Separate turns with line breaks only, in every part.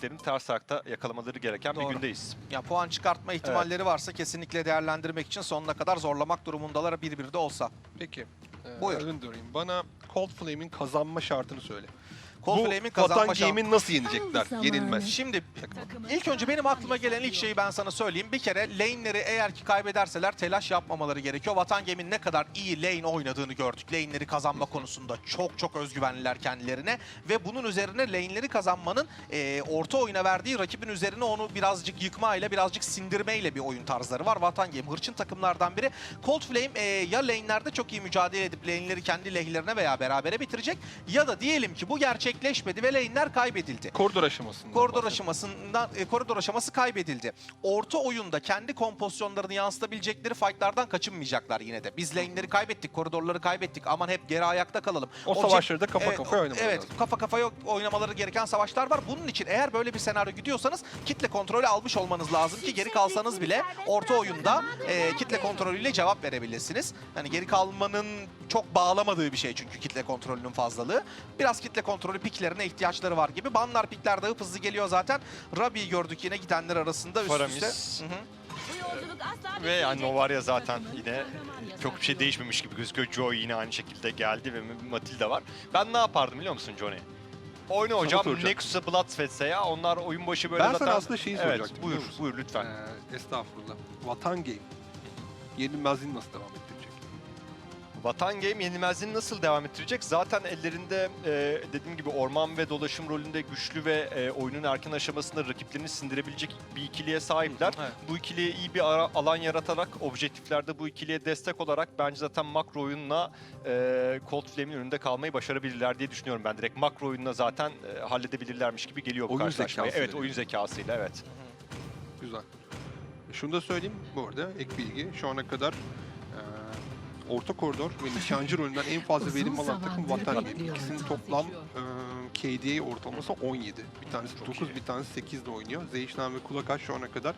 rakiplerini ters ayakta yakalamaları gereken
Doğru.
bir gündeyiz.
Ya puan çıkartma ihtimalleri varsa kesinlikle değerlendirmek için sonuna kadar zorlamak durumundalar bir bir de olsa.
Peki. Ee,
Buyur.
Bana Cold Flame'in kazanma şartını söyle.
Cold
Bu
Flame'in
Vatan
kazanma şansı.
Game'i nasıl yenecekler?
Tam
Yenilmez.
zamanı.
Şimdi ilk önce benim aklıma gelen ilk şeyi ben sana söyleyeyim. Bir kere lane'leri eğer ki kaybederseler telaş yapmamaları gerekiyor. Vatan Gemi'nin ne kadar iyi lane oynadığını gördük. Lane'leri kazanma konusunda çok çok özgüvenliler kendilerine. Ve bunun üzerine lane'leri kazanmanın e, orta oyuna verdiği rakibin üzerine onu birazcık yıkmayla, birazcık sindirmeyle bir oyun tarzları var. Vatan Gemi hırçın takımlardan biri. Cold Flame e, ya lane'lerde çok iyi mücadele edip lane'leri kendi lehlerine veya berabere bitirecek. Ya da diyelim ki bu gerçekleşmedi ve lane'ler kaybedildi.
Koridor aşamasında.
Koridor aşamasından e, koridor aşaması kaybedildi. Orta oyunda kendi kompozisyonlarını yansıtabilecekleri fightlardan kaçınmayacaklar yine de. Biz lane'leri kaybettik, koridorları kaybettik. Aman hep geri ayakta kalalım.
O
Object-
savaşları da kafa
Evet,
kafaya oynamaları
Evet,
lazım.
kafa kafaya oynamaları gereken savaşlar var. Bunun için eğer böyle bir senaryo gidiyorsanız kitle kontrolü almış olmanız lazım ki geri kalsanız bile orta oyunda e, kitle kontrolüyle cevap verebilirsiniz. Yani geri kalmanın çok bağlamadığı bir şey çünkü kitle kontrolünün fazlalığı. Biraz kitle kontrolü piklerine ihtiyaçları var gibi. Banlar pikler daha hızlı geliyor zaten. Rabi'yi gördük yine gidenler arasında üst
Faramis.
üste. Hı hı.
Ve yani Novaria zaten yine çok bir şey değişmemiş gibi gözüküyor. Joy yine aynı şekilde geldi ve Matilda var. Ben ne yapardım biliyor musun Johnny? Oyna hocam
soracağım.
Nexus'a Bloodfett'se ya onlar oyun başı böyle
Ben
zaten...
sana aslında şeyi
evet,
soracaktım,
buyur, buyur lütfen.
Ee, estağfurullah. Vatan Game. Yenilmezliğini nasıl devam ettirecek?
Vatan Game yenilmezliğini nasıl devam ettirecek? Zaten ellerinde e, dediğim gibi orman ve dolaşım rolünde güçlü ve e, oyunun erken aşamasında rakiplerini sindirebilecek bir ikiliye sahipler.
Evet.
Bu ikiliye iyi bir ara- alan yaratarak, objektiflerde bu ikiliye destek olarak bence zaten makro oyunla e, Cold Flame'in önünde kalmayı başarabilirler diye düşünüyorum ben. Direkt makro oyunla zaten e, halledebilirlermiş gibi geliyor bu
Oyun
karşılaşmayı.
zekasıyla
Evet, oyun zekasıyla evet.
Güzel. E, Şunu da söyleyeyim bu arada ek bilgi. Şu ana kadar orta koridor ve nişancı rolünden en fazla verim alan takım
zamandır
Vatan Game.
bekliyorum.
İkisinin toplam e, KDA ortalaması 17. Bir tanesi 9, bir tanesi 8 de oynuyor. Zeyşnan ve Kulakaş şu ana kadar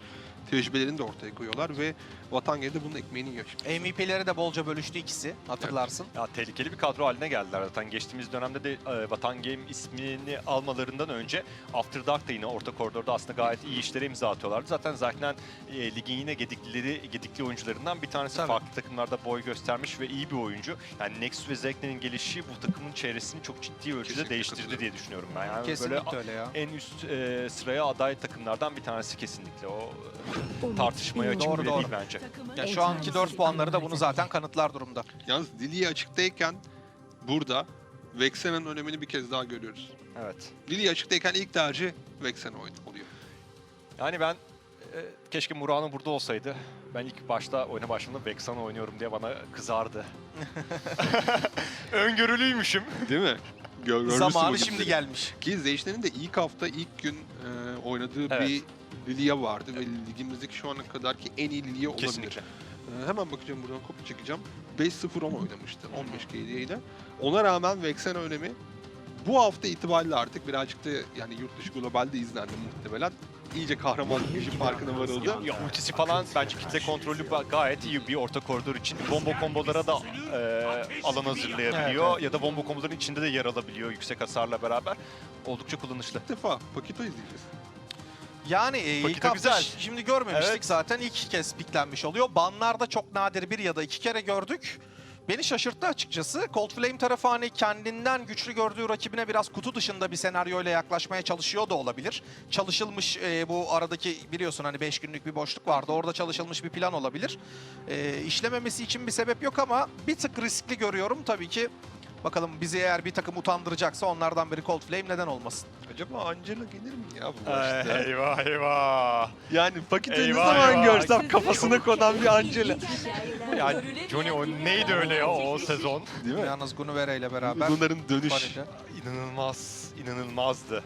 tecrübelerini de ortaya koyuyorlar ve Vatan Game'de bunun ekmeğini yiyor.
MVP'leri de bolca bölüştü ikisi hatırlarsın.
Ya tehlikeli bir kadro haline geldiler zaten. Geçtiğimiz dönemde de e, Vatan Game ismini almalarından önce After Dark da yine orta koridorda aslında gayet iyi işlere imza atıyorlardı. Zaten zaten e, ligin yine gedikleri, gedikli oyuncularından bir tanesi
Tabii.
farklı takımlarda boy göstermiş ve iyi bir oyuncu. Yani Nexus ve Zekne'nin gelişi bu takımın çevresini çok ciddi ölçüde
Kesinlikle
değiştirdi. Diye düşünüyorum ben. Yani böyle
Kesinlikle öyle ya.
en üst e, sıraya aday takımlardan bir tanesi kesinlikle. O e, tartışmaya açık
Doğru,
bile
doğru.
değil bence.
Ya şu anki 4 puanları da bunu zaten kanıtlar durumda.
Yalnız Lilia açıktayken burada Vexena'nın önemini bir kez daha görüyoruz.
Evet.
Lilia açıktayken ilk tercih Vexena oyun- oluyor.
Yani ben e, keşke Murano burada olsaydı. Ben ilk başta oyuna başladığımda Vexana oynuyorum diye bana kızardı. Öngörülüymüşüm.
Değil mi? Gör,
Zamanı şimdi gelmiş.
Ki Zeyşner'in de ilk hafta, ilk gün e, oynadığı
Evet.
bir Lilia vardı ve ligimizdeki şu ana kadarki en iyi Lilia olabilir.
Kesinlikle.
E, hemen bakacağım buradan kopya çekeceğim. 5-0-10 oynamıştı 15 KD ile. Ona rağmen Vexena önemi bu hafta itibariyle artık birazcık da yani yurt dışı globalde izlendi muhtemelen. İyice kahramanlık gücü farkına varıldı.
Ya ultisi falan bence kitle kontrolü gayet iyi bir orta koridor için. Bombo kombolara da e, alan hazırlayabiliyor.
Evet,
Ya da bombo komboların içinde de yer alabiliyor yüksek hasarla beraber. Oldukça kullanışlı.
İlk defa Pakito izleyeceğiz.
Yani e, ilk
Paketi
hafta
güzel.
şimdi görmemiştik
Evet.
zaten ilk kez piklenmiş oluyor. Banlarda çok nadir bir ya da iki kere gördük. Beni şaşırttı açıkçası. Cold Flame tarafı hani kendinden güçlü gördüğü rakibine biraz kutu dışında bir senaryoyla yaklaşmaya çalışıyor da olabilir. Çalışılmış e, bu aradaki biliyorsun hani 5 günlük bir boşluk vardı. Orada çalışılmış bir plan olabilir. E, işlememesi için bir sebep yok ama bir tık riskli görüyorum tabii ki. Bakalım bizi eğer bir takım utandıracaksa onlardan biri Cold Flame neden olmasın?
Acaba Angela gelir mi ya bu maçta?
eyvah eyvah.
Yani Pakito'yu ne
Eyvah,
zaman
eyvah.
görsem kafasına konan bir Angela.
Yani Johnny o neydi öyle ya o sezon?
Değil mi?
Yalnız Gunuvera ile beraber
Bunların dönüş.
Bunny'de.
İnanılmaz, inanılmazdı.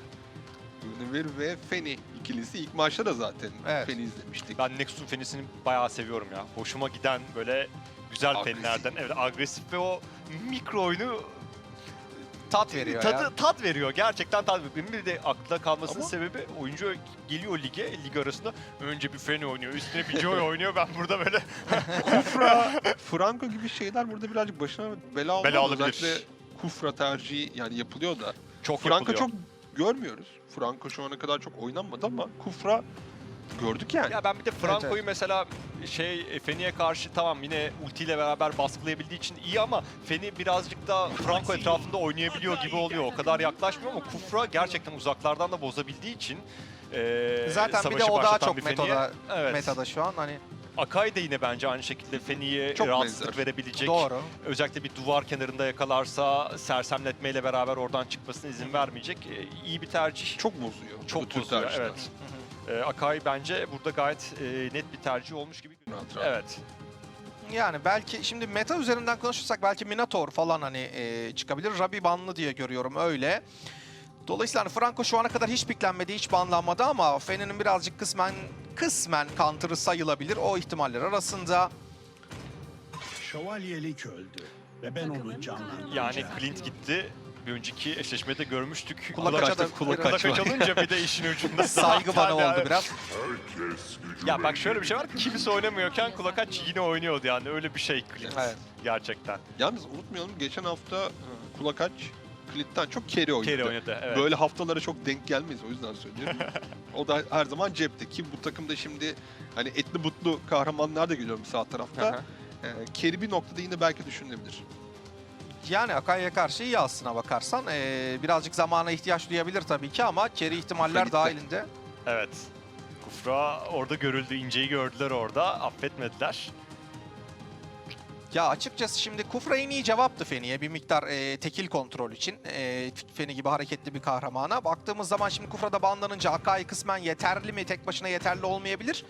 Univer ve Feni ikilisi ilk maçta da zaten
Evet.
Feni izlemiştik.
Ben Nexus'un fenisini bayağı seviyorum ya. Hoşuma giden böyle güzel
Agresif.
fenlerden. Evet agresif ve o mikro oyunu
tat veriyor
tadı,
ya.
tat veriyor. Gerçekten tat veriyor. Benim bir de akla kalmasının
Ama-
sebebi oyuncu geliyor lige, lig arasında önce bir feni oynuyor, üstüne bir Joy oynuyor. Ben burada böyle
Kufra, Franco gibi şeyler burada birazcık başına bela olmalı.
Bela olabilir.
Özellikle Kufra tercihi yani yapılıyor da.
çok
Franco
yapılıyor.
çok görmüyoruz. Franco şu ana kadar çok oynanmadı ama Kufra gördük yani.
Ya ben bir de Franco'yu
evet.
mesela şey Feni'ye karşı tamam yine ultiyle beraber baskılayabildiği için iyi ama Feni birazcık da Franco etrafında oynayabiliyor gibi oluyor. O kadar yaklaşmıyor ama Kufra gerçekten uzaklardan da bozabildiği için eee
Zaten bir de o daha çok metoda,
evet.
metada şu an hani
Akai de yine bence aynı şekilde Feni'ye rahatsızlık
benzer.
verebilecek.
doğru.
Özellikle bir duvar kenarında yakalarsa sersemletmeyle beraber oradan çıkmasına izin vermeyecek. Ee, iyi bir tercih.
Çok bozuyor.
çok bozuyor.
tercihler.
Evet. Ee, Akai bence burada gayet e, net bir tercih olmuş gibi.
Rahat rahat.
Evet.
Yani belki şimdi meta üzerinden konuşursak belki Minotaur falan hani e, çıkabilir. Rabi banlı diye görüyorum öyle. Dolayısıyla hani Franco şu ana kadar hiç piklenmedi, hiç banlanmadı ama Fen'in birazcık kısmen kısmen counter'ı sayılabilir. O ihtimaller arasında.
Şövalyelik öldü ve ben onu canlandıracağım.
Yani Clint gitti. Bir önceki eşleşmede görmüştük.
Kulakaç'a da
kulak,
biraz-
kulakaç olunca bir de işin ucunda.
Saygı bana
yani.
oldu biraz.
Ya bak şöyle bir şey var. Kimse oynamıyorken kulakaç yine oynuyordu yani. Öyle bir şey Clint.
Evet.
Gerçekten.
Yalnız unutmayalım geçen hafta Kulakaç Klit'ten çok carry oynadı.
Carry oynadı. Evet.
Böyle haftalara çok denk gelmeyiz o yüzden söylüyorum. o da her zaman cepte ki bu takımda şimdi hani etli butlu kahramanlar da geliyor sağ
Hı
tarafta. Ee, carry bir noktada yine belki düşünülebilir.
Yani Akai'ye karşı iyi aslına bakarsan. E, birazcık zamana ihtiyaç duyabilir tabii ki ama carry ihtimaller dahilinde.
Evet. Kufra orada görüldü. inceyi gördüler orada. Affetmediler.
Ya açıkçası şimdi Kufra en iyi cevaptı Feni'ye bir miktar e, tekil kontrol için. E, Feni gibi hareketli bir kahramana. Baktığımız zaman şimdi Kufra'da banlanınca Akai kısmen yeterli mi? Tek başına yeterli olmayabilir.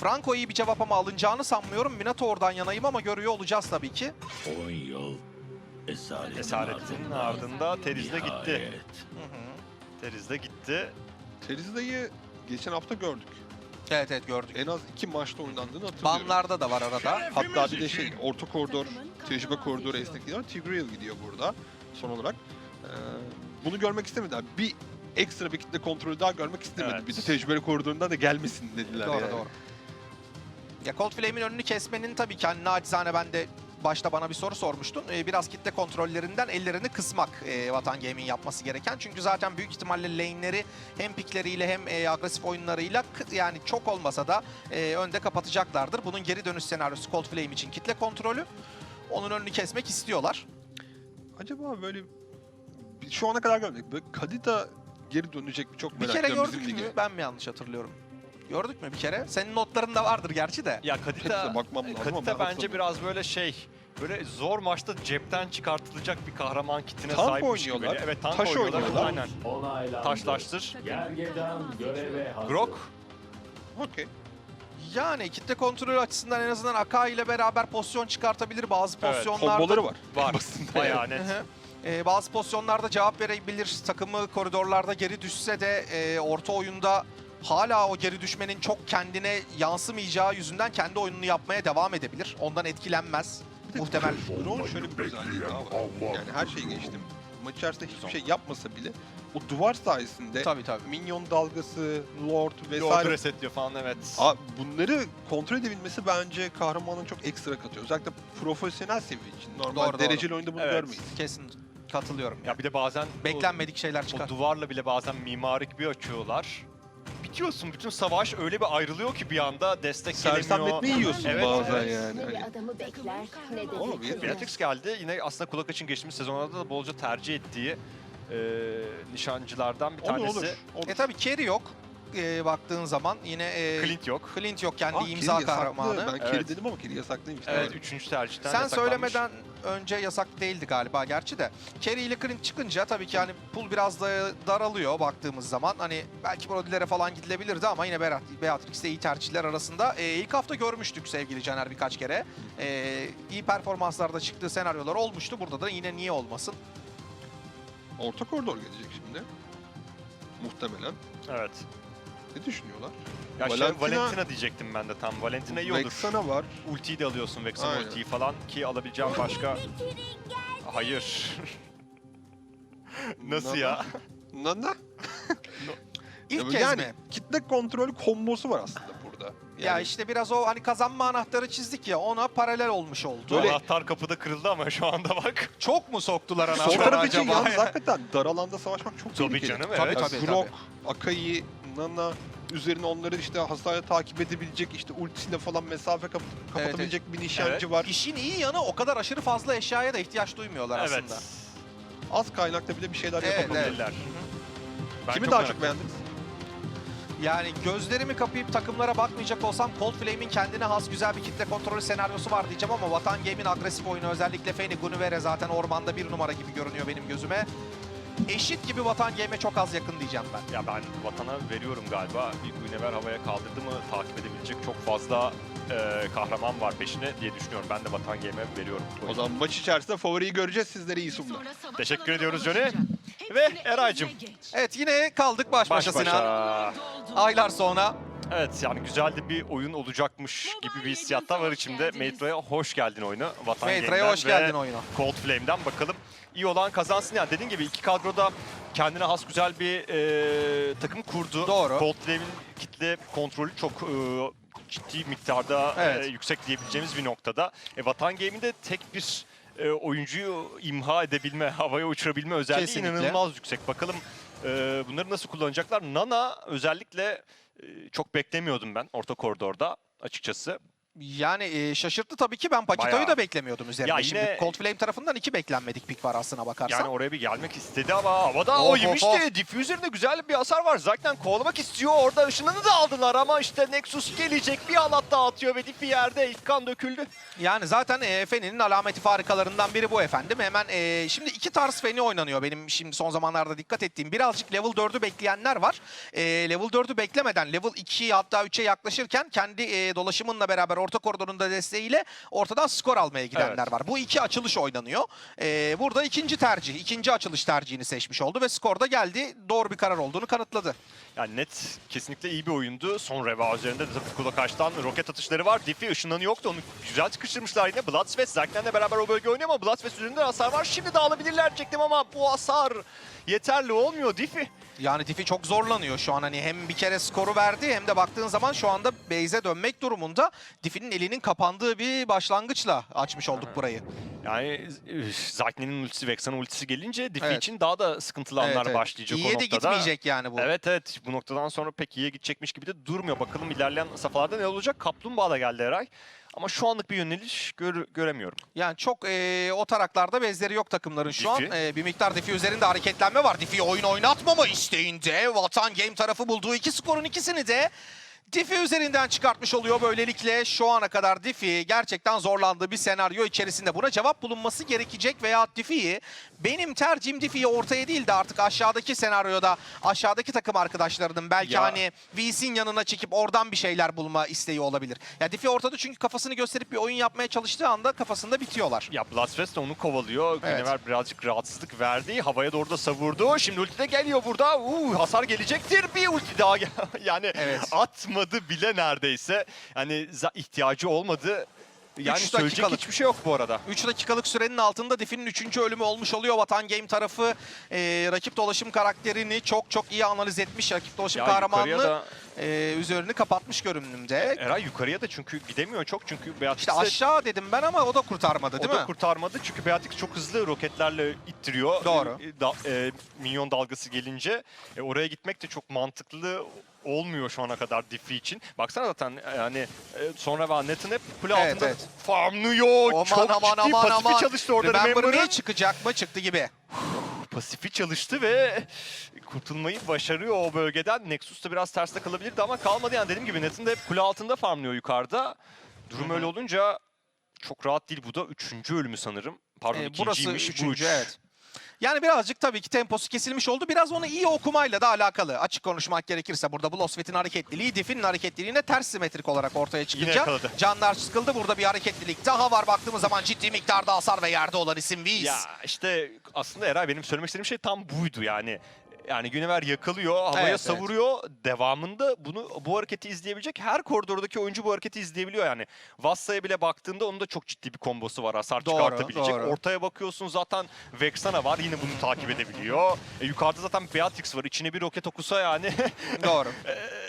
Franco iyi bir cevap ama alınacağını sanmıyorum. Minotaur'dan yanayım ama görüyor olacağız tabii ki.
10 yıl esaretin,
Esaretin ardında Teriz'de gitti.
nihayet.
Hı hı.
Teriz'de gitti.
Teriza'yı geçen hafta gördük.
Evet evet gördük.
En az iki maçta oynandığını hatırlıyorum.
Banlarda da var arada.
Hatta bir de şey orta koridor, tecrübe koridoru esnekliği var. Tigreal gidiyor burada son olarak. Ee, bunu görmek istemediler. Bir ekstra bir kitle kontrolü daha görmek istemedi.
Evet.
Bir de tecrübeli koridorundan da gelmesin dediler
Doğru
yani.
doğru. Ya Cold Flame'in önünü kesmenin tabii ki hani nacizane ben de başta bana bir soru sormuştun. Ee, biraz kitle kontrollerinden ellerini kısmak e, Vatan Gaming yapması gereken. Çünkü zaten büyük ihtimalle lane'leri hem pikleriyle hem e, agresif oyunlarıyla yani çok olmasa da e, önde kapatacaklardır. Bunun geri dönüş senaryosu Cold Flame için kitle kontrolü. Onun önünü kesmek istiyorlar.
Acaba böyle bir- şu ana kadar görmedik. Böyle Kadita geri dönecek mi çok
Bir
merak
kere
ediyorum
gördük
bizim
mü?
lige.
Ben mi yanlış hatırlıyorum? Gördük mü bir kere? Senin notlarında vardır gerçi de.
Ya Kadita,
Hepsine bakmam lazım ama
Kadita
ben
bence biraz böyle şey, böyle zor maçta cepten çıkartılacak bir kahraman kitine
Tank
sahipmiş gibi.
oynuyorlar,
Evet tank
taş
oynuyorlar.
oynuyorlar.
Aynen.
Onaylandı.
Taşlaştır.
Gergedan göreve hazır.
Grok.
Okey.
Yani kitle kontrolü açısından en azından Akai ile beraber pozisyon çıkartabilir bazı
Evet,
pozisyonlarda.
Komboları var.
Var. Bayağı net.
Hı hı. Ee, bazı pozisyonlarda cevap verebilir. Takımı koridorlarda geri düşse de e, orta oyunda hala o geri düşmenin çok kendine yansımayacağı yüzünden kendi oyununu yapmaya devam edebilir. Ondan etkilenmez. Muhtemel.
Drone şöyle bir güzelliği daha var. Yani her şeyi geçtim. Maç içerisinde hiçbir şey yapmasa bile o duvar sayesinde
Tabii tabii.
minyon dalgası, lord
Lord
vesaire
resetliyor falan evet.
Aa, bunları kontrol edebilmesi bence kahramanın çok ekstra katıyor. Özellikle profesyonel seviye için. Normal
Doğru, doğru.
dereceli oyunda bunu
Evet.
görmeyiz.
Kesin katılıyorum.
Ya bir de bazen
Beklenmedik şeyler
o,
çıkar.
o duvarla bile bazen mimarik bir açıyorlar. Bitiyorsun bütün savaş öyle bir ayrılıyor ki bir anda destek gelemiyor.
Sersemletme yiyorsun
Evet,
bazen
evet.
yani. Hani
bir adamı bekler ne de kılıç.
Beatrix geldi. Yine aslında kulak için geçtiğimiz sezonlarda da bolca tercih ettiği e, nişancılardan bir
olur
tanesi.
olur. olur.
E tabii carry yok. E, baktığın zaman yine e,
Clint yok.
Clint yok kendi
Aa,
imza
Kerry yasaklı.
kahramanı.
Ben Kerry
Evet.
dedim ama Kerry yasaklıymış.
Evet, üçüncü tercihten
Sen
yasaklanmış.
söylemeden önce yasak değildi galiba gerçi de. Kerry ile Clint çıkınca tabii ki hani pool biraz da daralıyor baktığımız zaman. Hani belki Brody'lere falan gidilebilirdi ama yine Beat- Beatrix de iyi tercihler arasında. Ee, ilk hafta görmüştük sevgili Caner birkaç kere. Ee, iyi performanslarda çıktığı senaryolar olmuştu. Burada da yine niye olmasın?
Orta koridor gelecek şimdi. Muhtemelen.
Evet.
Ne düşünüyorlar?
Ya şey,
Valentina-
Valentina diyecektim ben de tam. Valentina iyi olur.
Vexana var.
Ultiyi de alıyorsun Vexana
Aynen.
ultiyi falan ki alabileceğim başka... Hayır. Nasıl ya?
Nana?
İlk
Ya
kez
yani
mi?
kitle kontrol kombosu var aslında burada. orada.
Ya
Yani
işte biraz o hani kazanma anahtarı çizdik ya ona paralel olmuş oldu.
Böyle-
Anahtar kapıda kırıldı ama şu anda bak.
Çok mu soktular
Sol
anahtarı
taraf için
acaba?
yalnız hakikaten dar alanda savaşmak çok
Tabii
tehlikeli.
canım,
Tabii,
evet.
tabii.
Yani Zrok, Akai, Nana üzerine onları işte hasarla takip edebilecek işte ultisiyle falan mesafe kap- kapatabilecek bir nişancı
Evet.
var.
İşin iyi yanı o kadar aşırı fazla eşyaya da ihtiyaç duymuyorlar
Evet.
aslında.
Az kaynakta bile bir şeyler
Evet,
yapabilirler.
Ben
Kimi
çok
daha çok beğendiniz?
Yani gözlerimi kapayıp takımlara bakmayacak olsam Cold Flame'in kendine has güzel bir kitle kontrolü senaryosu var diyeceğim ama Vatan Game'in agresif oyunu özellikle Feni Gunivere zaten ormanda bir numara gibi görünüyor benim gözüme. Eşit gibi Vatan Game'e çok az yakın diyeceğim ben.
Ya ben vatana veriyorum galiba. Bir Guinevere havaya kaldırdı mı takip edebilecek çok fazla e, kahraman var peşine diye düşünüyorum. Ben de Vatan Game'e veriyorum.
O
oyunu.
zaman maç içerisinde favoriyi göreceğiz. Sizlere iyi sunumlar.
Teşekkür ediyoruz Johnny. Ve Eray'cım.
Evet yine kaldık baş başa
Baş
Sinan.
başa.
Aylar sonra.
Evet yani güzel de bir oyun olacakmış gibi bir hissiyat da var içimde. Matra'ya hoş geldin oyunu. Vatan
Matra'ya hoş geldin oyuna.
Cold Flame'den bakalım. İyi olan kazansın. Yani dediğin gibi iki kadroda kendine has güzel bir e, takım kurdu.
Doğru.
Cold Flame'in kitle kontrolü çok e, ciddi miktarda
Evet.
e, yüksek diyebileceğimiz bir noktada. E, Vatan Game'in de tek bir e, oyuncuyu imha edebilme, havaya uçurabilme özelliği
Kesinlikle.
inanılmaz yüksek. Bakalım e, bunları nasıl kullanacaklar? Nana özellikle e, çok beklemiyordum ben orta koridorda açıkçası.
Yani e, şaşırttı tabii ki ben Paquito'yu
Bayağı.
da beklemiyordum üzerinde.
Ya
Şimdi
yine-
Cold Flame tarafından iki beklenmedik pik var aslına bakarsan.
Yani oraya bir gelmek istedi ama havada
Of,
o
of,
yemişti.
of.
Diffuser'da güzel bir hasar var. Zaten kovalamak istiyor. Orada ışınını da aldılar ama işte Nexus gelecek. Bir halat daha atıyor ve Diffie yerde ilk kan döküldü.
Yani zaten e, Feni'nin alameti farikalarından biri bu efendim. Hemen e, şimdi iki tarz Feni oynanıyor benim şimdi son zamanlarda dikkat ettiğim. Birazcık level 4'ü bekleyenler var. E, level 4'ü beklemeden level 2 hatta 3'e yaklaşırken kendi e, dolaşımınla beraber orta koridorunda desteğiyle ortadan skor almaya gidenler
Evet.
var. Bu iki açılış oynanıyor. E, burada ikinci tercih, ikinci açılış tercihini seçmiş oldu ve skorda geldi. Doğru bir karar olduğunu kanıtladı.
Yani net kesinlikle iyi bir oyundu. Son reva üzerinde de tabii Kula Kaç'tan roket atışları var. Diffie ışınlanı yoktu. Onu güzel sıkıştırmışlar yine. Bloodsweat Zaklen'le beraber o bölge oynuyor ama Bloodsweat üzerinde hasar var. Şimdi de alabilirler diyecektim ama bu hasar yeterli olmuyor Diffie.
Yani Diffie çok zorlanıyor şu an hani hem bir kere skoru verdi hem de baktığın zaman şu anda base'e dönmek durumunda. Diffie'nin elinin kapandığı bir başlangıçla açmış olduk burayı.
Yani Zaklen'in ultisi, Vexan'ın ultisi gelince Diffie
Evet.
için daha da sıkıntılı anlar
Evet, evet.
başlayacak
İyiye
o
de
noktada.
gitmeyecek yani bu.
Evet evet bu noktadan sonra pek iyiye gidecekmiş gibi de durmuyor. Bakalım ilerleyen safhalarda ne olacak? Kaplumbağa da geldi Eray. Ama şu anlık bir yöneliş gör- göremiyorum.
Yani çok eee, o taraklarda bezleri yok takımların şu an.
Diffie.
Eee, bir miktar Diffie üzerinde hareketlenme var. Diffie oyun oynatmama isteğinde. Vatan Game tarafı bulduğu iki skorun ikisini de Diffie üzerinden çıkartmış oluyor böylelikle. Şu ana kadar Diffie gerçekten zorlandığı bir senaryo içerisinde. Buna cevap bulunması gerekecek veya Diffie'yi benim tercihim Diffie'yi ortaya değil de artık aşağıdaki senaryoda aşağıdaki takım arkadaşlarının belki
Ya.
hani V'sin yanına çekip oradan bir şeyler bulma isteği olabilir. Ya Diffie ortada çünkü kafasını gösterip bir oyun yapmaya çalıştığı anda kafasında bitiyorlar.
Ya Bloodfest de onu kovalıyor.
Evet.
Günever birazcık rahatsızlık verdi. Havaya doğru da savurdu. Şimdi ulti de geliyor burada. Uuu hasar gelecektir. Bir ulti daha yani
Evet.
atmadı bile neredeyse. Yani ihtiyacı olmadı. Yani
Üç
söyleyecek
dakikalık.
hiçbir şey yok bu arada.
3 dakikalık sürenin altında Diffie'nin 3. ölümü olmuş oluyor. Vatan Game tarafı e, rakip dolaşım karakterini çok çok iyi analiz etmiş. Rakip dolaşım
Ya
kahramanını
da
e, üzerini kapatmış görünümde.
Eray yukarıya da çünkü gidemiyor çok çünkü Beatrix
İşte aşağı dedim ben ama o da kurtarmadı değil
o
mi?
da kurtarmadı çünkü Beatrix çok hızlı roketlerle ittiriyor.
Doğru.
E, da- e, minyon dalgası gelince e, oraya gitmek de çok mantıklı olmuyor şu ana kadar Diffie için. Baksana zaten e, yani e, sonra ve Net'in hep kule
Evet,
altında
evet.
farmlıyor.
Aman
çok
aman
ciddi
aman
pasifi
aman.
çalıştı orada.
Remember Me
Remember'ın
çıkacak mı? Çıktı gibi.
pasifi çalıştı ve kurtulmayı başarıyor o bölgeden. Nexus da biraz terste kalabilirdi ama kalmadı yani dediğim gibi Net'in de hep kule altında farmlıyor yukarıda. Durum
Hı hı.
öyle olunca çok rahat değil. Bu da üçüncü ölümü sanırım. Pardon
Ee, burası
ikinciymiş. Bu
üçüncü
üç.
evet. Yani birazcık tabii ki temposu kesilmiş oldu. Biraz onu iyi okumayla da alakalı. Açık konuşmak gerekirse burada Blosvet'in hareketliliği, Diff'in hareketliliğine ters simetrik olarak ortaya çıkınca canlar sıkıldı. Burada bir hareketlilik daha var. Baktığımız zaman ciddi miktarda hasar ve yerde olan isim Viz.
Ya işte aslında Eray benim söylemek istediğim şey tam buydu yani. Yani Günever yakalıyor, havaya
Evet,
savuruyor. Devamında bunu bu hareketi izleyebilecek her koridordaki oyuncu bu hareketi izleyebiliyor yani. Vassa'ya bile baktığında onun da çok ciddi bir kombosu var. Hasar
Doğru,
çıkartabilecek.
doğru.
Ortaya bakıyorsun zaten Vexana var yine bunu takip edebiliyor. E, yukarıda zaten Beatrix var. İçine bir roket okusa yani
Doğru.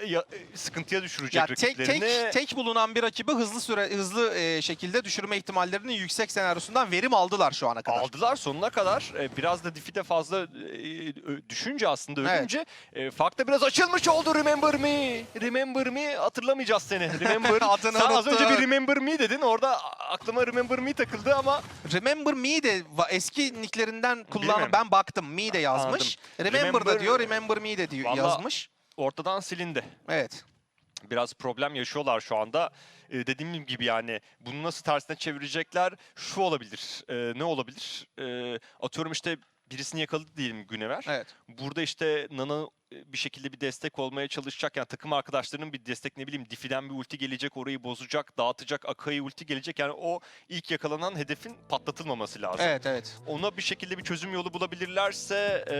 E, ya- sıkıntıya düşürecek
Ya tek
rakiplerini.
tek tek bulunan bir rakibi hızlı süre hızlı e, şekilde düşürme ihtimallerinin yüksek senaryosundan verim aldılar şu ana kadar.
Aldılar sonuna kadar. E, Biraz da Diffie de fazla e, düşünce aslında
Evet.
ölünce e, fark da biraz açılmış oldu Remember Me. Remember Me hatırlamayacağız seni. Remember.
Adını
Sen az
unuttu.
önce bir Remember Me dedin. Orada aklıma Remember Me takıldı ama
Remember Me de eski nicklerinden
Bilmiyorum.
ben baktım Me de yazmış. Remember, da
Remember-
diyor, Remember Me de diyor
Vallahi-
yazmış.
Ortadan silindi.
Evet.
biraz problem yaşıyorlar şu anda. Ee, dediğim gibi yani bunu nasıl tersine çevirecekler? Şu olabilir. Ee, ne olabilir? Ee, atıyorum işte birisini yakaladı diyelim Günever.
Evet.
Burada işte Nana e, bir şekilde bir destek olmaya çalışacak. Yani takım arkadaşlarının bir destek ne bileyim Diffie'den bir ulti gelecek, orayı bozacak, dağıtacak, Akai'ye ulti gelecek. Yani o ilk yakalanan hedefin patlatılmaması lazım.
Evet, evet.
Ona bir şekilde bir çözüm yolu bulabilirlerse e,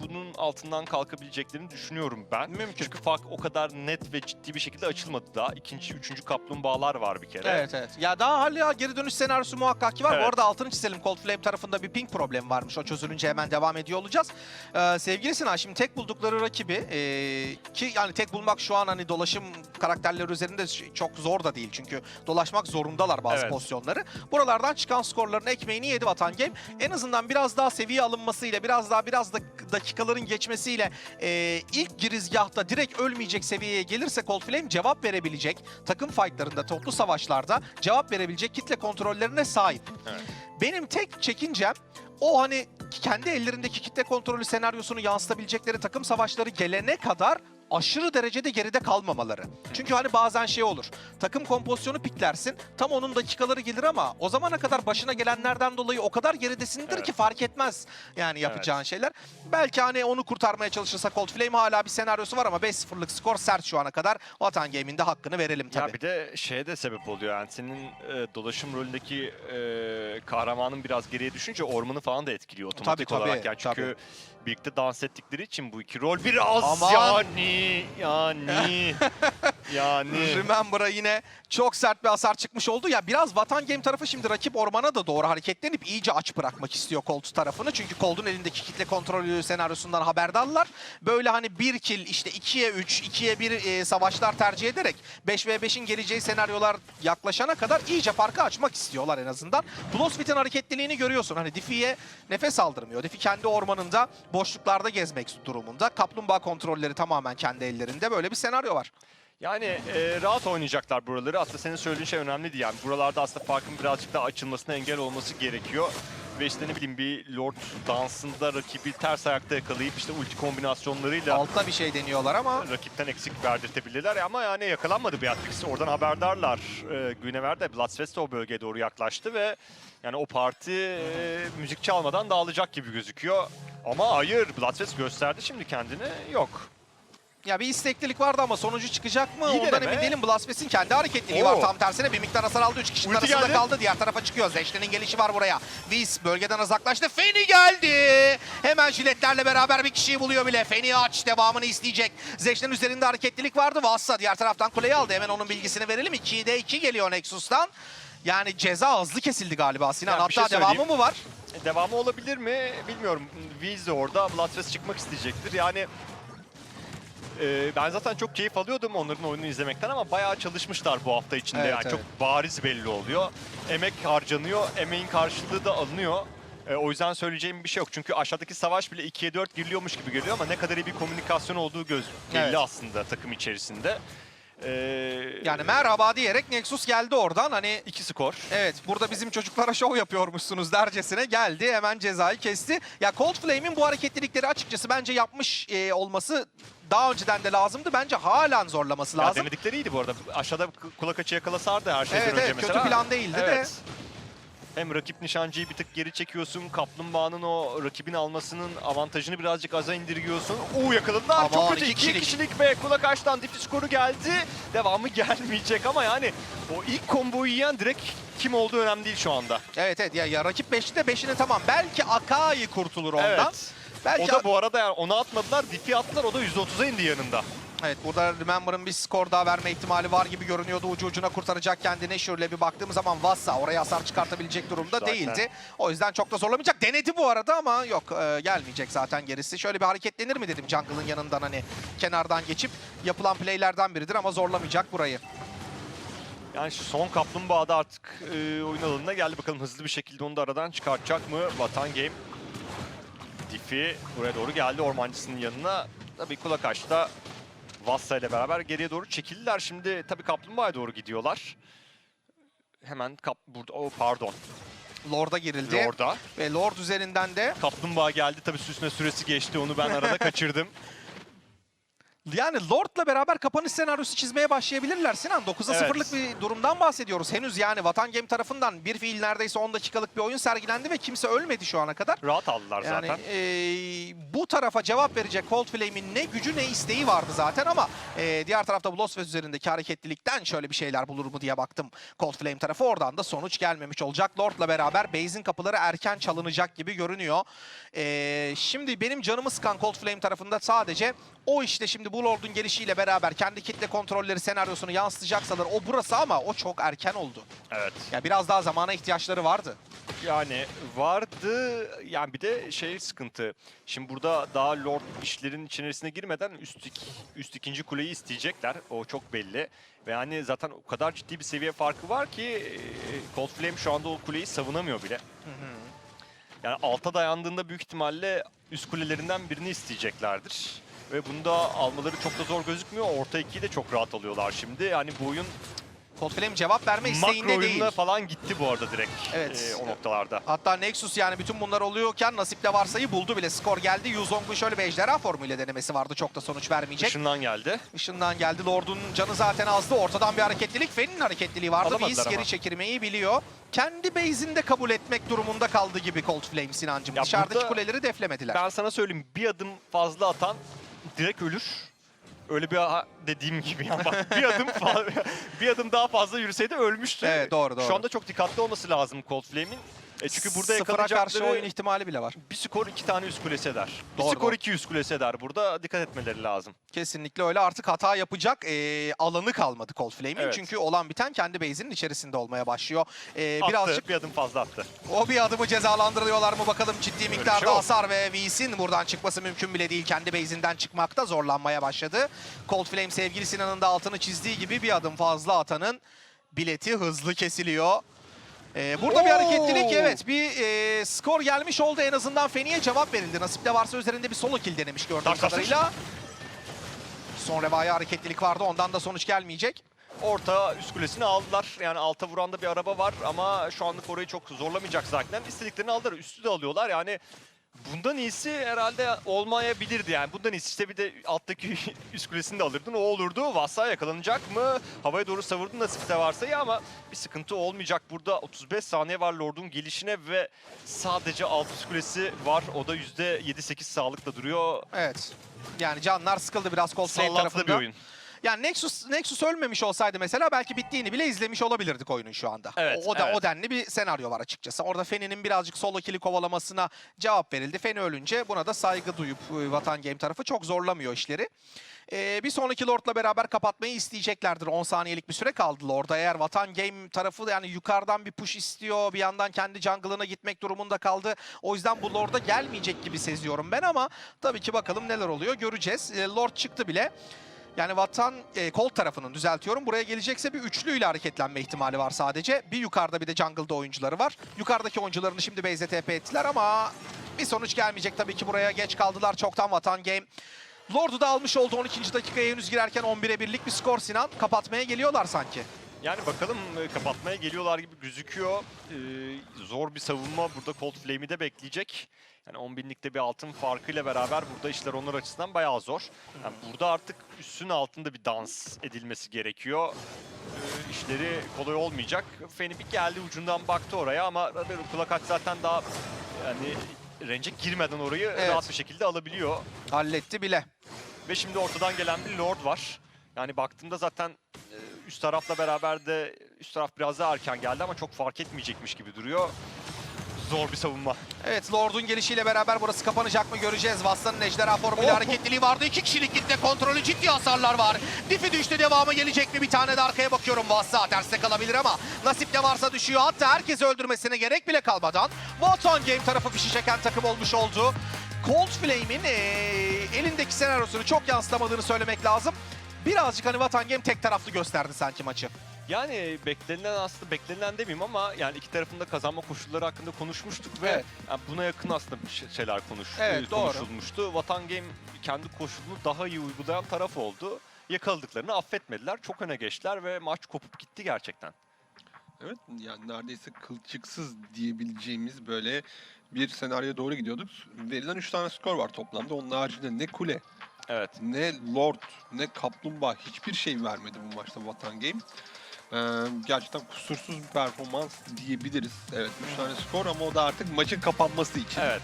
bunun altından kalkabileceklerini düşünüyorum ben.
Mümkün.
Çünkü fark o kadar net ve ciddi bir şekilde açılmadı daha. İkinci, üçüncü kaplumbağalar var bir kere.
Evet evet. Ya daha hala geri dönüş senaryosu muhakkak ki var. Bu
Evet.
arada altını çizelim. Cold Flame tarafında bir ping problemi varmış. O çözülünce hemen devam ediyor olacağız. Ee, sevgili Sinan şimdi tek buldukları rakibi ee, ki yani tek bulmak şu an hani dolaşım karakterleri üzerinde çok zor da değil. Çünkü dolaşmak zorundalar bazı
Evet.
pozisyonları. Buralardan çıkan skorların ekmeğini yedi Vatan Game. En azından biraz daha seviye alınmasıyla biraz daha biraz da dakikaların geçmesiyle ee, ilk girizgahta direkt ölmeyecek seviyeye gelirse Cold Flame cevap verebilecek takım fightlarında, toplu savaşlarda cevap verebilecek kitle kontrollerine sahip.
Evet.
Benim tek çekincem o hani kendi ellerindeki kitle kontrolü senaryosunu yansıtabilecekleri takım savaşları gelene kadar aşırı derecede geride kalmamaları. Çünkü hani bazen şey olur. Takım kompozisyonu piklersin. Tam onun dakikaları gelir ama o zamana kadar başına gelenlerden dolayı o kadar geridesindir
Evet.
ki fark etmez. Yani yapacağın şeyler. Belki hani onu kurtarmaya çalışırsa Cold Flame hala bir senaryosu var ama 5-0'lık skor sert şu ana kadar. Vatan Game'in de hakkını verelim tabii.
Ya bir de şeye de sebep oluyor yani senin e, dolaşım rolündeki e, kahramanın biraz geriye düşünce ormanı falan da etkiliyor otomatik
tabii,
olarak. Yani çünkü
tabii.
birlikte dans ettikleri için bu iki rol biraz
Aman.
yani yani yani
Remember'a yine çok sert bir hasar çıkmış oldu. Ya biraz Vatan Game tarafı şimdi rakip ormana da doğru hareketlenip iyice aç bırakmak istiyor Colt tarafını. Çünkü Colt'un elindeki kitle kontrolü senaryosundan haberdarlar. Böyle hani bir kill işte 2'ye 3, 2'ye 1 e, savaşlar tercih ederek 5v5'in geleceği senaryolar yaklaşana kadar iyice farkı açmak istiyorlar en azından. Blosfit'in hareketliliğini görüyorsun. Hani Diffie'ye nefes aldırmıyor. Diffie kendi ormanında boşluklarda gezmek durumunda. Kaplumbağa kontrolleri tamamen kendi ellerinde. Böyle bir senaryo var.
Yani e, rahat oynayacaklar buraları. Aslında senin söylediğin şey önemli değil. Yani buralarda aslında farkın birazcık daha açılmasına engel olması gerekiyor. Ve işte ne bileyim bir Lord dansında rakibi ters ayakta yakalayıp işte ulti kombinasyonlarıyla
Altta bir şey deniyorlar ama
rakipten eksik verdirtebilirler ama yani yakalanmadı Beatrix. Oradan haberdarlar. E, Günever de Bloodsfest de o bölgeye doğru yaklaştı ve yani o parti e, müzik çalmadan dağılacak gibi gözüküyor. Ama hayır Bloodsfest gösterdi şimdi kendini. Yok.
Ya bir isteklilik vardı ama sonucu çıkacak mı?
İyi
Ondan
deneme.
emin değilim. Blasphem'in kendi hareketliliği
Oo.
var. Tam tersine bir miktar hasar aldı. Üç kişinin
Ulti
arasında
geldi.
kaldı. Diğer tarafa çıkıyor. Zeşli'nin gelişi var buraya. Viz bölgeden uzaklaştı. Feni geldi. Hemen jiletlerle beraber bir kişiyi buluyor bile. Feni aç devamını isteyecek. Zeşli'nin üzerinde hareketlilik vardı. Vassa diğer taraftan kuleyi aldı. Hemen onun bilgisini verelim. 2'de 2 geliyor Nexus'tan. Yani ceza hızlı kesildi galiba Sinan.
Ya bir
Hatta
şey
devamı
söyleyeyim.
mı var?
E, Devamı olabilir mi bilmiyorum. Viz de orada. Bloodfest çıkmak isteyecektir. Yani e, ben zaten çok keyif alıyordum onların oyununu izlemekten ama bayağı çalışmışlar bu hafta içinde.
Evet,
yani
evet.
çok bariz belli oluyor. Emek harcanıyor, emeğin karşılığı da alınıyor. E, o yüzden söyleyeceğim bir şey yok. Çünkü aşağıdaki savaş bile 2'ye 4 giriliyormuş gibi geliyor ama ne kadar iyi bir komünikasyon olduğu göz belli
Evet.
aslında takım içerisinde. E,
Yani merhaba diyerek Nexus geldi oradan. Hani
iki skor.
Evet burada bizim çocuklara şov yapıyormuşsunuz dercesine geldi hemen cezayı kesti. Ya Cold Flame'in bu hareketlilikleri açıkçası bence yapmış e, olması daha önceden de lazımdı. Bence halen zorlaması
Ya
lazım.
denedikleri iyiydi bu arada. Aşağıda kulak açı yakalasardı her şeyden
Evet,
önce
evet, kötü
mesela.
plan değildi de.
Evet. Hem rakip nişancıyı bir tık geri çekiyorsun. Kaplumbağanın o rakibin almasının avantajını birazcık aza indirgiyorsun. Oo yakaladılar.
Aman,
Çok kötü.
iki kişilik.
kişilik. ve kulak açtan difi skoru geldi. Devamı gelmeyecek ama yani o ilk komboyu yiyen direkt kim olduğu önemli değil şu anda.
Evet evet ya, ya rakip 5'te 5'ini tamam. Belki Akai kurtulur ondan.
Evet.
Belki
O da bu arada yani ona atmadılar. Difi attılar. O da %30'a indi yanında.
Evet burada Remember'ın bir skor daha verme ihtimali var gibi görünüyordu. Ucu ucuna kurtaracak kendini. Şöyle bir baktığımız zaman Vassa oraya hasar çıkartabilecek durumda
Zaten.
değildi. O yüzden çok da zorlamayacak. Denedi bu arada ama yok e, gelmeyecek zaten gerisi. Şöyle bir hareketlenir mi dedim jungle'ın yanından hani kenardan geçip yapılan playlerden biridir ama zorlamayacak burayı.
Yani şu son kaplumbağada artık e, oyun alanına geldi. Bakalım hızlı bir şekilde onu da aradan çıkartacak mı? Vatan Game. Diff'i buraya doğru geldi ormancısının yanına. Tabii kulak açta Vassa ile beraber geriye doğru çekildiler. Şimdi tabii kaplumbağaya doğru gidiyorlar. Hemen kap burada o pardon.
Lord'a girildi.
Orada.
Ve Lord üzerinden de
Kaplumbağa geldi. Tabii üstüne süresi geçti. Onu ben arada kaçırdım.
Yani Lord'la beraber kapanış senaryosu çizmeye başlayabilirler Sinan. 9'a
Evet.
0'lık bir durumdan bahsediyoruz. Henüz yani Vatan Game tarafından bir fiil neredeyse 10 dakikalık bir oyun sergilendi ve kimse ölmedi şu ana kadar.
Rahat aldılar
Yani
zaten.
eee, bu tarafa cevap verecek Cold Flame'in ne gücü ne isteği vardı zaten ama eee, diğer tarafta Blosfest üzerindeki hareketlilikten şöyle bir şeyler bulur mu diye baktım Cold Flame tarafı. Oradan da sonuç gelmemiş olacak. Lord'la beraber base'in kapıları erken çalınacak gibi görünüyor. Eee, şimdi benim canımı sıkan Cold Flame tarafında sadece o işte şimdi bu Lord'un gelişiyle beraber kendi kitle kontrolleri senaryosunu yansıtacaksalar o burası ama o çok erken oldu.
Evet.
Yani biraz daha zamana ihtiyaçları vardı.
Yani vardı yani bir de şey sıkıntı. Şimdi burada daha Lord işlerin içerisine girmeden üst, ik- üst ikinci kuleyi isteyecekler. O çok belli. Ve yani zaten o kadar ciddi bir seviye farkı var ki e, Cold Flame şu anda o kuleyi savunamıyor bile. Yani alta dayandığında büyük ihtimalle üst kulelerinden birini isteyeceklerdir. Ve bunu da almaları çok da zor gözükmüyor. Orta ikiyi de çok rahat alıyorlar şimdi. Yani bu oyun
Cold Flame cevap verme
makro
isteğinde değil.
oyununa falan gitti bu arada direkt
Evet.
e, o noktalarda.
Hatta Nexus yani bütün bunlar oluyorken nasiple varsayı buldu bile. Skor geldi. Yuzong'un şöyle bir ejderha formuyla denemesi vardı. Çok da sonuç vermeyecek.
Işından geldi.
Işından geldi. Lord'un canı zaten azdı. Ortadan bir hareketlilik. Fen'in hareketliliği vardı. Whis geri çekirmeyi biliyor. Kendi base'inde kabul etmek durumunda kaldı gibi Cold Flame Sinancım.
Ya
Dışarıdaki kuleleri deflemediler.
Ben sana söyleyeyim bir adım fazla atan direkt ölür. Öyle bir aha dediğim gibi yani bak bir adım bir adım daha fazla yürüseydi ölmüştü.
Evet, doğru, doğru.
Şu anda çok dikkatli olması lazım Cold Flame'in. E çünkü burada
Sıfıra karşı
yakalayacakları
oyun ihtimali bile var.
bir skor iki tane üst kulesi eder. Bir
Doğru,
skor iki üst kulesi eder. Burada dikkat etmeleri lazım.
Kesinlikle öyle. Artık hata yapacak ee, alanı kalmadı Cold Flame'in.
Evet.
Çünkü olan biten kendi base'inin içerisinde olmaya başlıyor. Ee,
Attı,
birazcık
bir adım fazla attı.
O bir adımı cezalandırıyorlar mı bakalım ciddi miktarda
şey yok.
hasar ve V'sin buradan çıkması mümkün bile değil. Kendi base'inden çıkmakta zorlanmaya başladı. Cold Flame sevgili Sinan'ın da altını çizdiği gibi bir adım fazla atanın bileti hızlı kesiliyor. Ee, burada bir
Oo!
hareketlilik evet bir e, skor gelmiş oldu en azından Feni'ye cevap verildi. Nasipte varsa üzerinde bir solo kill denemiş gördüğüm
tak.
kadarıyla. Son revaya hareketlilik vardı ondan da sonuç gelmeyecek.
Orta üst kulesini aldılar. Yani alta vuranda bir araba var ama şu anlık orayı çok zorlamayacak zaten. İstediklerini aldılar. Üstü de alıyorlar. Yani bundan iyisi herhalde olmayabilirdi. Yani bundan iyisi işte bir de alttaki üst kulesini de alırdın. O olurdu. Vassa yakalanacak mı? Havaya doğru savurdun nasipte varsa ya ama bir sıkıntı olmayacak. Burada 35 saniye var Lord'un gelişine ve sadece alt üst kulesi var. O da %7-8 sağlıkla duruyor.
Evet. Yani canlar sıkıldı biraz Cold Flame
Sallantılı
tarafında.
bir oyun.
Yani Nexus Nexus ölmemiş olsaydı mesela belki bittiğini bile izlemiş olabilirdik oyunun şu anda.
Evet,
o, o da
evet.
o denli bir senaryo var açıkçası. Orada Feni'nin birazcık solo kill'i kovalamasına cevap verildi. Feni ölünce buna da saygı duyup e, Vatan Game tarafı çok zorlamıyor işleri. Ee, bir sonraki Lord'la beraber kapatmayı isteyeceklerdir. 10 saniyelik bir süre kaldı Lord'a. Eğer Vatan Game tarafı yani yukarıdan bir push istiyor. Bir yandan kendi jungle'ına gitmek durumunda kaldı. O yüzden bu Lord'a gelmeyecek gibi seziyorum ben ama tabii ki bakalım neler oluyor göreceğiz. Ee, Lord çıktı bile. Yani Vatan e, Colt tarafının düzeltiyorum. Buraya gelecekse bir üçlüyle hareketlenme ihtimali var sadece. Bir yukarıda bir de jungle'da oyuncuları var. Yukarıdaki oyuncularını şimdi base'e TP ettiler ama bir sonuç gelmeyecek tabii ki buraya. Geç kaldılar çoktan Vatan Game. Lord'u da almış oldu 12. dakikaya henüz girerken 11'e birlik bir skor Sinan. Kapatmaya geliyorlar sanki.
Yani bakalım e, kapatmaya geliyorlar gibi gözüküyor. Ee, zor bir savunma burada Cold Flame'i de bekleyecek. Yani 10 binlikte bir altın farkıyla beraber burada işler onlar açısından bayağı zor. Yani burada artık üstün altında bir dans edilmesi gerekiyor. Ee, işleri kolay olmayacak. Feni bir geldi ucundan baktı oraya ama kulak aç zaten daha yani renge girmeden orayı
Evet.
rahat bir şekilde alabiliyor.
Halletti bile.
Ve şimdi ortadan gelen bir Lord var. Yani baktığımda zaten e, üst tarafla beraber de üst taraf biraz daha erken geldi ama çok fark etmeyecekmiş gibi duruyor. Zor bir savunma.
Evet Lord'un gelişiyle beraber burası kapanacak mı göreceğiz. Vassa'nın ejderha formülü
Oh!
hareketliliği vardı. İki kişilik kitle kontrolü ciddi hasarlar var. Diff'i düştü devamı gelecek mi? Bir tane de arkaya bakıyorum. Vassa terste kalabilir ama nasip ne varsa düşüyor. Hatta herkesi öldürmesine gerek bile kalmadan Vatan Game tarafı fişi çeken takım olmuş oldu. Cold Flame'in eee, elindeki senaryosunu çok yansıtamadığını söylemek lazım. Birazcık hani Vatan Game tek taraflı gösterdi sanki maçı.
Yani beklenilen aslında beklenilen demeyeyim ama yani iki tarafında kazanma koşulları hakkında konuşmuştuk ve
Evet.
yani buna yakın aslında şey- şeyler konuş,
Evet,
e,
doğru.
konuşulmuştu. Vatan Game kendi koşulunu daha iyi uygulayan taraf oldu. Yakaladıklarını affetmediler. Çok öne geçtiler ve maç kopup gitti gerçekten.
Evet yani neredeyse kılçıksız diyebileceğimiz böyle bir senaryoya doğru gidiyorduk. Verilen 3 tane skor var toplamda. Onun haricinde ne kule,
Evet.
ne lord, ne kaplumbağa hiçbir şey vermedi bu maçta Vatan Game. Ee, gerçekten kusursuz bir performans diyebiliriz. Evet 3 tane skor ama o da artık maçın kapanması için
Evet.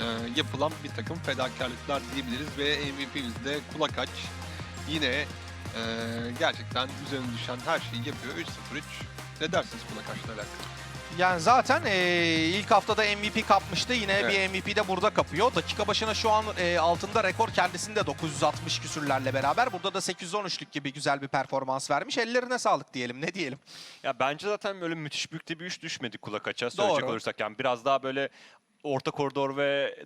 e, yapılan bir takım fedakarlıklar diyebiliriz ve MVP'miz de kulak aç. Yine e, gerçekten üzerine düşen her şeyi yapıyor. 3-0-3. Ne dersiniz kulak açla alakalı?
Yani zaten eee, ilk haftada MVP kapmıştı. Yine
Evet.
bir MVP de burada kapıyor. Dakika başına şu an eee, altında rekor kendisinde 960 küsürlerle beraber. Burada da 813'lük gibi güzel bir performans vermiş. Ellerine sağlık diyelim. Ne diyelim?
Ya bence zaten böyle müthiş büyük bir üç düşmedi kulak açığa söyleyecek
Doğru.
olursak. Yani biraz daha böyle orta koridor ve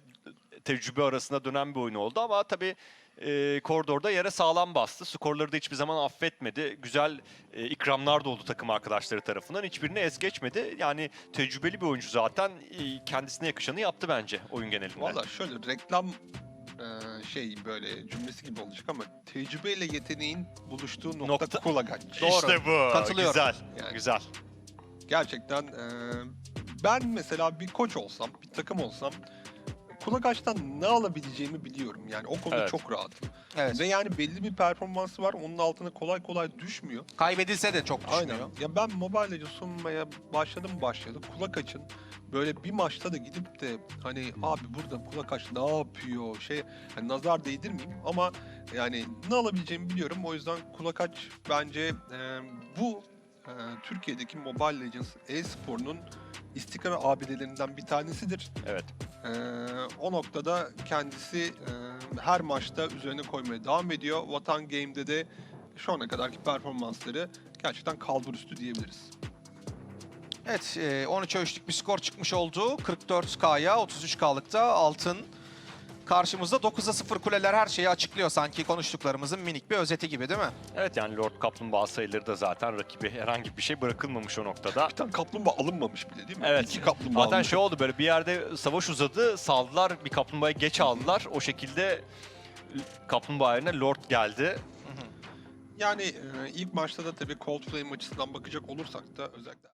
tecrübe arasında dönen bir oyun oldu ama tabii e, koridorda yere sağlam bastı. Skorları da hiçbir zaman affetmedi. Güzel e, ikramlar da oldu takım arkadaşları tarafından. Hiçbirini es geçmedi. Yani tecrübeli bir oyuncu zaten e, kendisine yakışanı yaptı bence oyun genelinde.
Valla şöyle reklam e, şey böyle cümlesi gibi olacak ama tecrübeyle yeteneğin buluştuğu nokta,
Nokta-
kulak aç.
Doğru.
İşte bu.
Katılıyorum.
Güzel.
Yani.
Güzel.
Gerçekten e, ben mesela bir koç olsam, bir takım olsam kulak açtan ne alabileceğimi biliyorum. Yani o konuda
Evet.
çok rahatım.
Evet.
Ve yani belli bir performansı var. Onun altına kolay kolay düşmüyor.
Kaybedilse de çok düşmüyor.
Aynen. Ya ben Mobile Legends sunmaya başladım başladı. Kulak açın. Böyle bir maçta da gidip de hani abi burada kulak aç ne yapıyor şey hani nazar değdirmeyeyim ama yani ne alabileceğimi biliyorum. O yüzden kulak aç bence e, bu e, Türkiye'deki Mobile Legends e-sporunun istikrar abidelerinden bir tanesidir.
Evet.
Ee, o noktada kendisi e, her maçta üzerine koymaya devam ediyor. Vatan Game'de de şu ana kadarki performansları gerçekten kalbur üstü diyebiliriz.
Evet, e, 13'e 3'lük bir skor çıkmış oldu. 44K'ya 33K'lıkta altın. Karşımızda 9'a 0 kuleler her şeyi açıklıyor sanki konuştuklarımızın minik bir özeti gibi değil mi?
Evet yani Lord Kaplumbağa sayıları da zaten rakibi herhangi bir şey bırakılmamış o noktada.
Bir tane kaplumbağa alınmamış bile değil mi?
Evet.
İki kaplumbağa
Zaten
alınmış.
şey oldu böyle bir yerde savaş uzadı, saldılar, bir kaplumbağayı geç aldılar. O şekilde kaplumbağa yerine Lord geldi.
Yani e, ilk maçta da tabii Cold Flame açısından bakacak olursak da özellikle